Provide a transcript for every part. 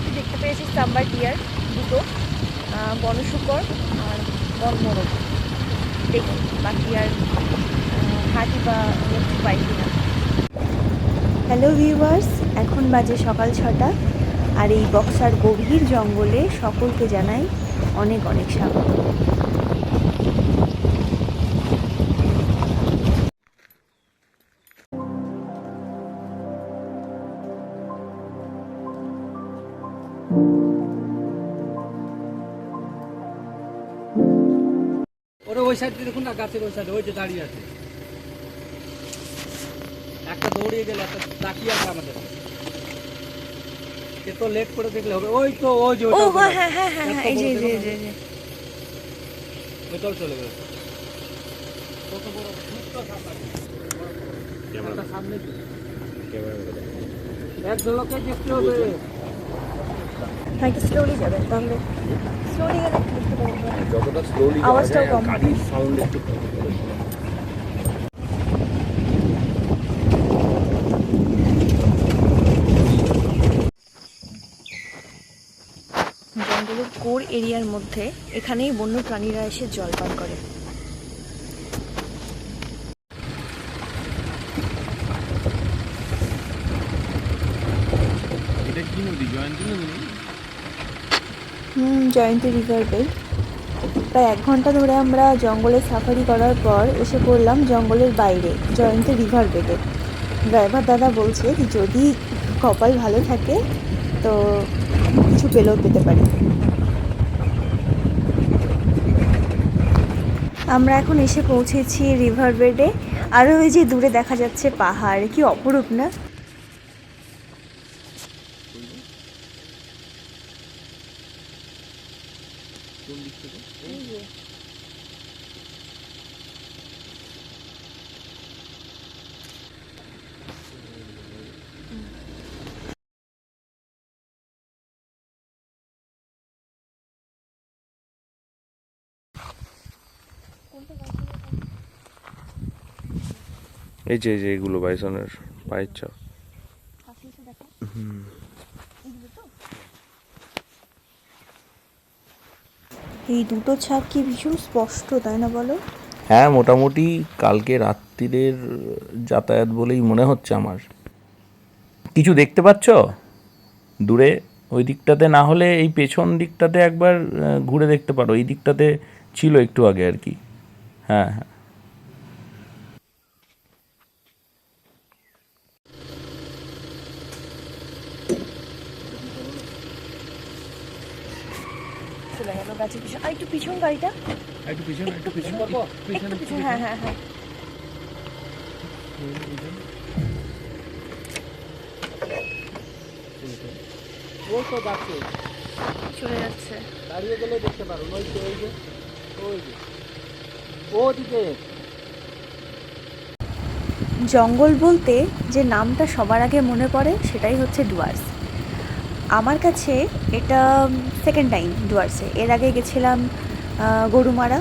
একটু দেখতে পেয়েছি সাম্বার ডিয়ার দুটো বনশুকর আর বনমোরক দেখি বাকি আর হাতি বা মুক্তি পাই কিনা। হ্যালো ভিউয়ার্স এখন বাজে সকাল ছটা, আর এই বক্সার গভীর জঙ্গলে সকলকে জানাই অনেক অনেক স্বাগত। ওরা ওই সাইড দিয়ে দেখুন না গাছের ওই সাইডে ওই যে দাঁড়িয়ে আছে। একটা দৌড়িয়ে গেলে একটা তাকিয়ে আছে আমাদের। এ তো লেট করে দেখলে হবে। ওই তো ওই যে ও ওইটা হ্যাঁ হ্যাঁ হ্যাঁ হ্যাঁ এই যে এই যে, এই যে, এই যে। চলে গেল। কত বড় দুধটা সামনে একটা সামনে কি? দেখতে হবে। স্লোলি তাহলে স্লোলি গেলে একটু দেখতে পাবেন যতটা স্লোলি আওয়াজটাও কম। গাড়ির সাউন্ড একটু জঙ্গলের কোর এরিয়ার মধ্যে এখানেই বন্য প্রাণীরা এসে জল পান করে এটা জয়ন্তী নদী হুম রিভার প্রায় এক ঘণ্টা ধরে আমরা জঙ্গলে সাফারি করার পর এসে পড়লাম জঙ্গলের বাইরে, জয়ন্তী রিভার বেডে ড্রাইভার দাদা বলছে যদি কপাল ভালো থাকে, তো কিছু পেলেও পেতে পারি। আমরা এখন এসে পৌঁছেছি রিভার বেডে আরও ওই যে দূরে দেখা যাচ্ছে পাহাড়, কি অপরূপ না? এই যে এই যে এগুলো বাইসনের পায়ের চাপ এই দুটো ছাপ কি ভীষণ স্পষ্ট তাই না বলো? হ্যাঁ মোটামুটি কালকে রাত্রিরের যাতায়াত বলেই মনে হচ্ছে আমার। কিছু দেখতে পাচ্ছ? দূরে ওই দিকটাতে না হলে এই পেছন দিকটাতে একবার ঘুরে দেখতে পারো। এই দিকটাতে ছিল একটু আগে আর কি। হ্যাঁ হ্যাঁ চলে গেল গাছের পিছন আর একটু পিছন গাড়িটা। একটু পিছনে একটু পিছনে করব একটু পিছন হ্যাঁ হ্যাঁ হ্যাঁ। ওই তো যাচ্ছে। চলে যাচ্ছে। দাঁড়িয়ে গেলে দেখতে পারো ওই যে ওই যে ওই যে। ওদিকে জঙ্গল বলতে যে নামটা সবার আগে মনে পড়ে সেটাই হচ্ছে ডুয়ার্স। আমার কাছে এটা সেকেন্ড টাইম ডুয়ার্সে। এর আগে গেছিলাম গরুমারা।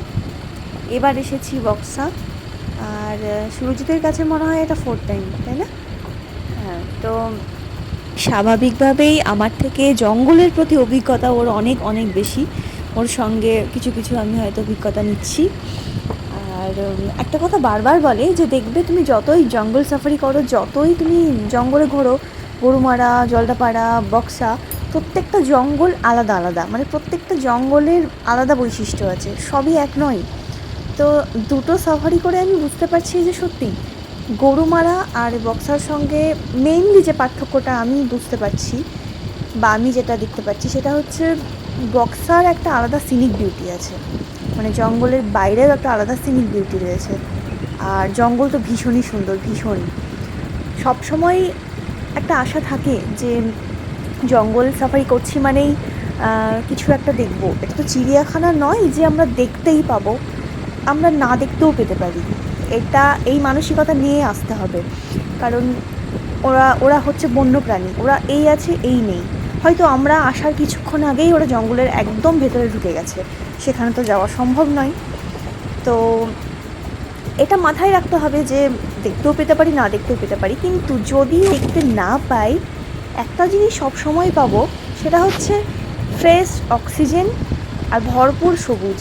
এবার এসেছি বক্সা। আর সুরজিতের কাছে মনে হয় এটা ফোর্থ টাইম তাই না? হ্যাঁ তো স্বাভাবিকভাবেই আমার থেকে জঙ্গলের প্রতি অভিজ্ঞতা ওর অনেক অনেক বেশি। ওর সঙ্গে কিছু কিছু আমি হয়তো অভিজ্ঞতা নিচ্ছি। আর একটা কথা বারবার বলে যে দেখবে তুমি যতই জঙ্গল সাফারি করো, যতই তুমি জঙ্গলে ঘোরো, গরুমারা, জলদাপাড়া, বক্সা প্রত্যেকটা জঙ্গল আলাদা আলাদা মানে প্রত্যেকটা জঙ্গলের আলাদা বৈশিষ্ট্য আছে, সবই এক নয়। তো দুটো সাফারি করে আমি বুঝতে পারছি যে সত্যি, গরুমারা আর বক্সার সঙ্গে মেইনলি যে পার্থক্যটা আমি বুঝতে পারছি, বা আমি যেটা দেখতে পাচ্ছি, সেটা হচ্ছে বক্সার একটা আলাদা সিনিক বিউটি আছে। মানে জঙ্গলের বাইরেও একটা আলাদা সিনিক বিউটি রয়েছে। আর জঙ্গল তো ভীষণই সুন্দর, ভীষণ। সবসময় একটা আশা থাকে যে জঙ্গল সাফারি করছি মানেই কিছু একটা দেখব। এটা তো চিড়িয়াখানা নয় যে আমরা দেখতেই পাবো। আমরা না দেখতেও পেতে পারি। এটা এই মানসিকতা নিয়ে আসতে হবে। কারণ ওরা ওরা হচ্ছে বন্যপ্রাণী। ওরা এই আছে, এই নেই। হয়তো আমরা আসার কিছুক্ষণ আগেই ওরা জঙ্গলের একদম ভেতরে ঢুকে গেছে। সেখানে তো যাওয়া সম্ভব নয়। তো এটা মাথায় রাখতে হবে যে, দেখতেও পেতে পারি, না দেখতেও পেতে পারি। কিন্তু যদি দেখতে না পাই একটা জিনিস সব সময় পাবো, সেটা হচ্ছে ফ্রেশ অক্সিজেন আর ভরপুর সবুজ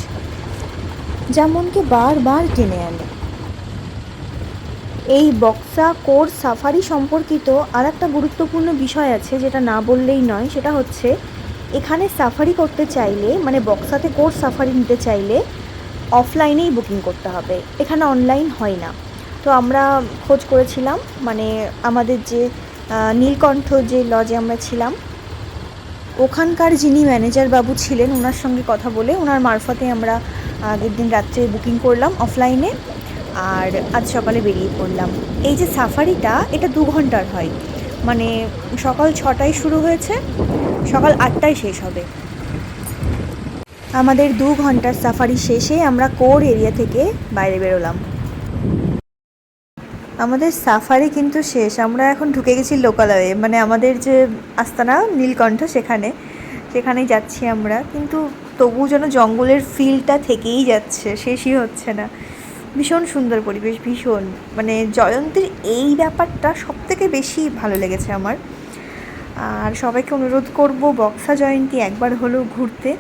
যেমনকে বারবার টেনে আনে। এই বক্সা কোর সাফারি সম্পর্কিত আর একটা গুরুত্বপূর্ণ বিষয় আছে, যেটা না বললেই নয়, সেটা হচ্ছে এখানে সাফারি করতে চাইলে মানে বক্সাতে কোর সাফারি নিতে চাইলে অফলাইনেই বুকিং করতে হবে, এখানে অনলাইন হয় না। তো আমরা খোঁজ করেছিলাম মানে আমাদের যে নীলকণ্ঠ যে লজে আমরা ছিলাম, ওখানকার যিনি ম্যানেজার বাবু ছিলেন, ওনার সঙ্গে কথা বলে ওনার মারফতে আমরা আগের দিন রাত্রে বুকিং করলাম অফলাইনে আর আজ সকালে বেরিয়ে পড়লাম। এই যে সাফারিটা, এটা দু ঘণ্টার হয়। মানে সকাল ছটায় শুরু হয়েছে, সকাল আটটায় শেষ হবে। আমাদের দু ঘণ্টার সাফারি শেষে আমরা কোর এরিয়া থেকে বাইরে বেরোলাম। আমাদের সাফারি কিন্তু শেষ। আমরা এখন ঢুকে গেছি লোকালয়ে মানে আমাদের যে আস্তানা, নীলকণ্ঠ সেখানে। সেখানেই যাচ্ছি আমরা। কিন্তু তবু যেন জঙ্গলের ফিলটা থেকেই যাচ্ছে, শেষই হচ্ছে না। ভীষণ সুন্দর পরিবেশ, ভীষণ। মানে জয়ন্তীর এই ব্যাপারটা সব থেকে বেশি ভালো লেগেছে আমার। আর সবাইকে অনুরোধ করব, বক্সা জয়ন্তী একবার হলেও ঘুরতে।